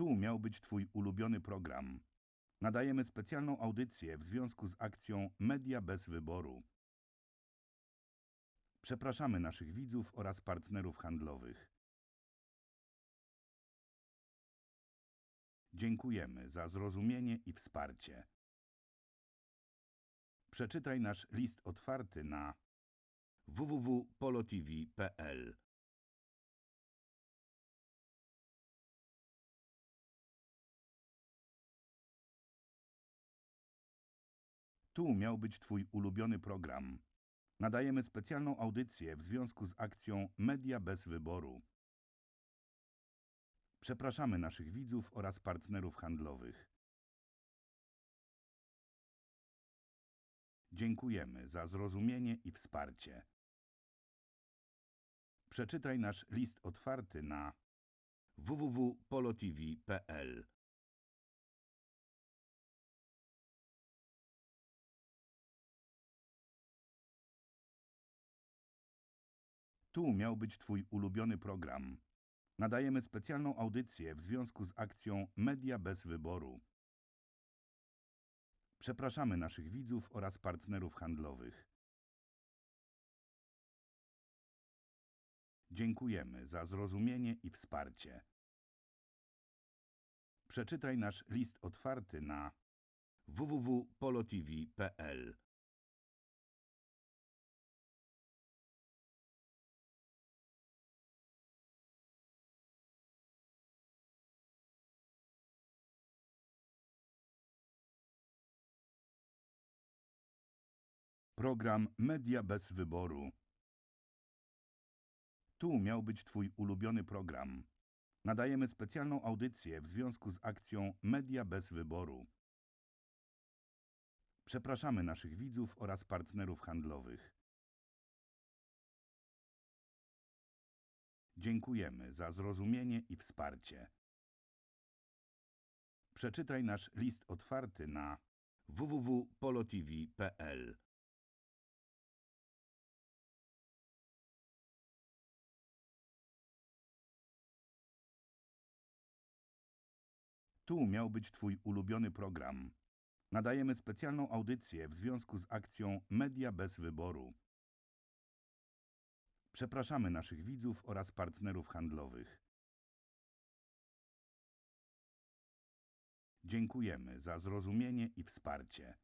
Tu miał być Twój ulubiony program. Nadajemy specjalną audycję w związku z akcją Media bez wyboru. Przepraszamy naszych widzów oraz partnerów handlowych. Dziękujemy za zrozumienie i wsparcie. Przeczytaj nasz list otwarty na www.polotv.pl Tu miał być Twój ulubiony program. Nadajemy specjalną audycję w związku z akcją Media bez wyboru. Przepraszamy naszych widzów oraz partnerów handlowych. Dziękujemy za zrozumienie i wsparcie. Przeczytaj nasz list otwarty na www.polotv.pl Tu miał być Twój ulubiony program. Nadajemy specjalną audycję w związku z akcją Media bez wyboru. Przepraszamy naszych widzów oraz partnerów handlowych. Dziękujemy za zrozumienie i wsparcie. Przeczytaj nasz list otwarty na www.polotv.pl Program Media bez wyboru. Tu miał być Twój ulubiony program. Nadajemy specjalną audycję w związku z akcją Media bez wyboru. Przepraszamy naszych widzów oraz partnerów handlowych. Dziękujemy za zrozumienie i wsparcie. Przeczytaj nasz list otwarty na www.polotv.pl Tu miał być Twój ulubiony program. Nadajemy specjalną audycję w związku z akcją Media bez wyboru. Przepraszamy naszych widzów oraz partnerów handlowych. Dziękujemy za zrozumienie i wsparcie.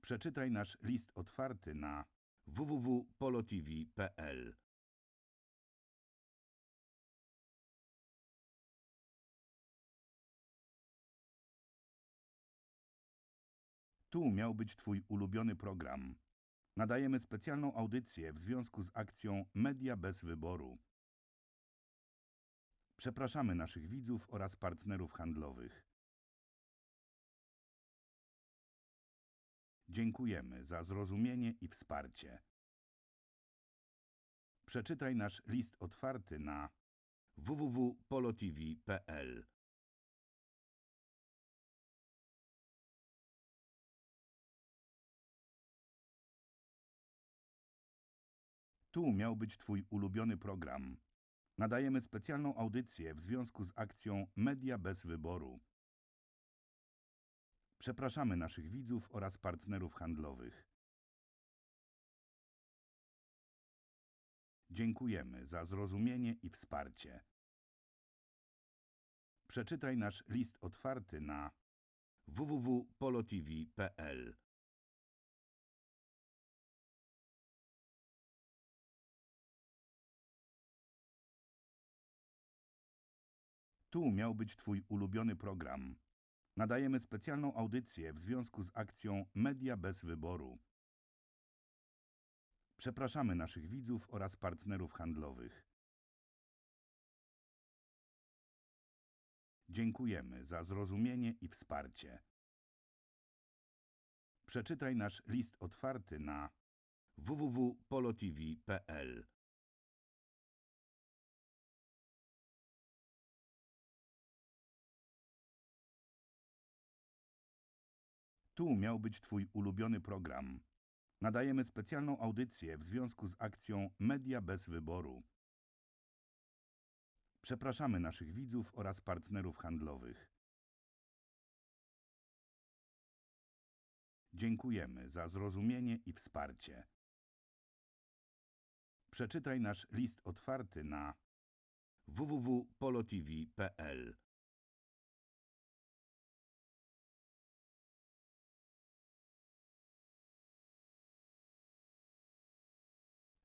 Przeczytaj nasz list otwarty na www.polotv.pl Tu miał być Twój ulubiony program. Nadajemy specjalną audycję w związku z akcją Media bez wyboru. Przepraszamy naszych widzów oraz partnerów handlowych. Dziękujemy za zrozumienie i wsparcie. Przeczytaj nasz list otwarty na www.polotv.pl Tu miał być Twój ulubiony program. Nadajemy specjalną audycję w związku z akcją Media bez wyboru. Przepraszamy naszych widzów oraz partnerów handlowych. Dziękujemy za zrozumienie i wsparcie. Przeczytaj nasz list otwarty na www.polotv.pl Tu miał być Twój ulubiony program. Nadajemy specjalną audycję w związku z akcją Media bez wyboru. Przepraszamy naszych widzów oraz partnerów handlowych. Dziękujemy za zrozumienie i wsparcie. Przeczytaj nasz list otwarty na www.polotv.pl Tu miał być Twój ulubiony program. Nadajemy specjalną audycję w związku z akcją Media bez wyboru. Przepraszamy naszych widzów oraz partnerów handlowych. Dziękujemy za zrozumienie i wsparcie. Przeczytaj nasz list otwarty na www.polotv.pl.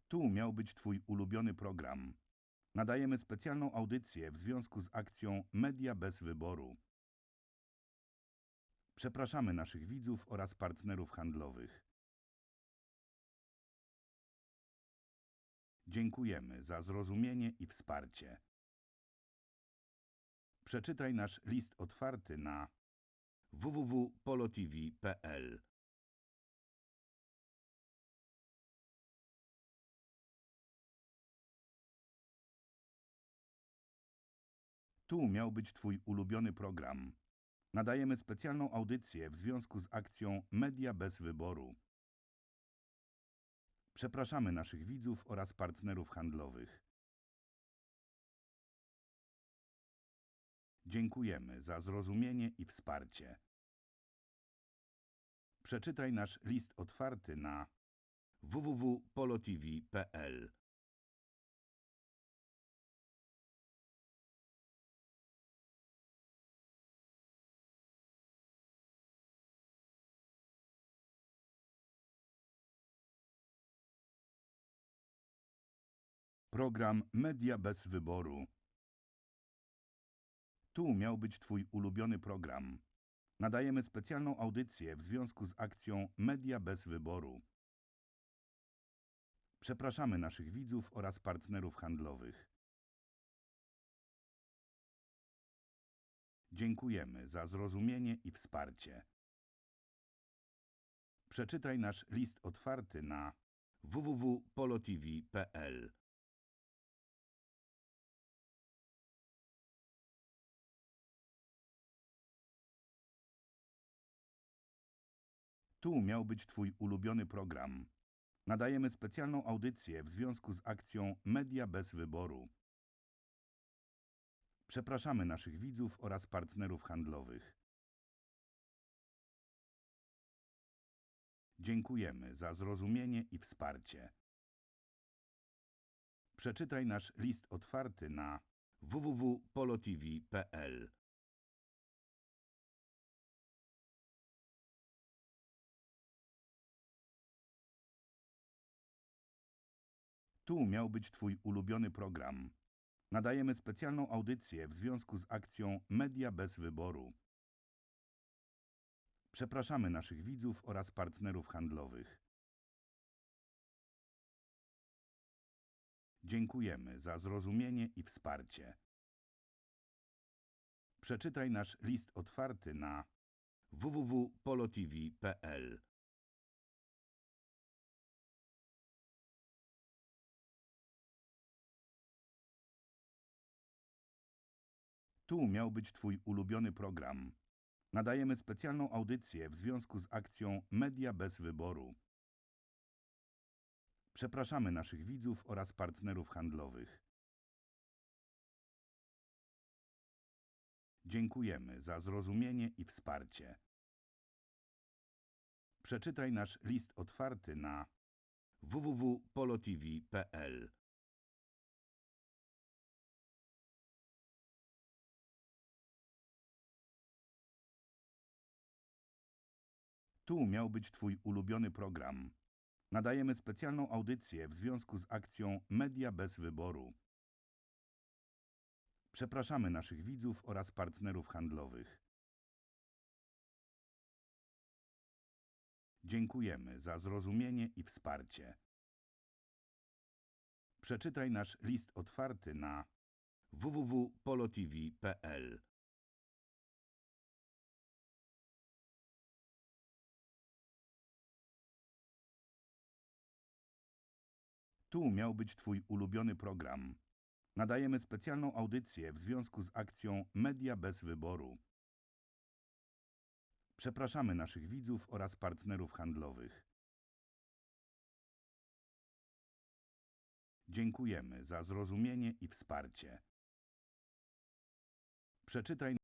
Tu miał być Twój ulubiony program. Nadajemy specjalną audycję w związku z akcją Media bez wyboru. Przepraszamy naszych widzów oraz partnerów handlowych. Dziękujemy za zrozumienie i wsparcie. Przeczytaj nasz list otwarty na www.polotv.pl. Tu miał być Twój ulubiony program. Nadajemy specjalną audycję w związku z akcją Media bez wyboru. Przepraszamy naszych widzów oraz partnerów handlowych. Dziękujemy za zrozumienie i wsparcie. Przeczytaj nasz list otwarty na www.polotv.pl. Program Media bez wyboru. Tu miał być Twój ulubiony program. Nadajemy specjalną audycję w związku z akcją Media bez wyboru. Przepraszamy naszych widzów oraz partnerów handlowych. Dziękujemy za zrozumienie i wsparcie. Przeczytaj nasz list otwarty na www.polotv.pl. Tu miał być Twój ulubiony program. Nadajemy specjalną audycję w związku z akcją Media bez wyboru. Przepraszamy naszych widzów oraz partnerów handlowych. Dziękujemy za zrozumienie i wsparcie. Przeczytaj nasz list otwarty na www.polotv.pl. Tu miał być Twój ulubiony program. Nadajemy specjalną audycję w związku z akcją Media bez wyboru. Przepraszamy naszych widzów oraz partnerów handlowych. Dziękujemy za zrozumienie i wsparcie. Przeczytaj nasz list otwarty na www.polotv.pl. Tu miał być Twój ulubiony program. Nadajemy specjalną audycję w związku z akcją Media bez wyboru. Przepraszamy naszych widzów oraz partnerów handlowych. Dziękujemy za zrozumienie i wsparcie. Przeczytaj nasz list otwarty na www.polotv.pl. Tu miał być Twój ulubiony program. Nadajemy specjalną audycję w związku z akcją Media bez wyboru. Przepraszamy naszych widzów oraz partnerów handlowych. Dziękujemy za zrozumienie i wsparcie. Przeczytaj nasz list otwarty na www.polotv.pl. Tu miał być Twój ulubiony program. Nadajemy specjalną audycję w związku z akcją Media bez wyboru. Przepraszamy naszych widzów oraz partnerów handlowych. Dziękujemy za zrozumienie i wsparcie. Przeczytaj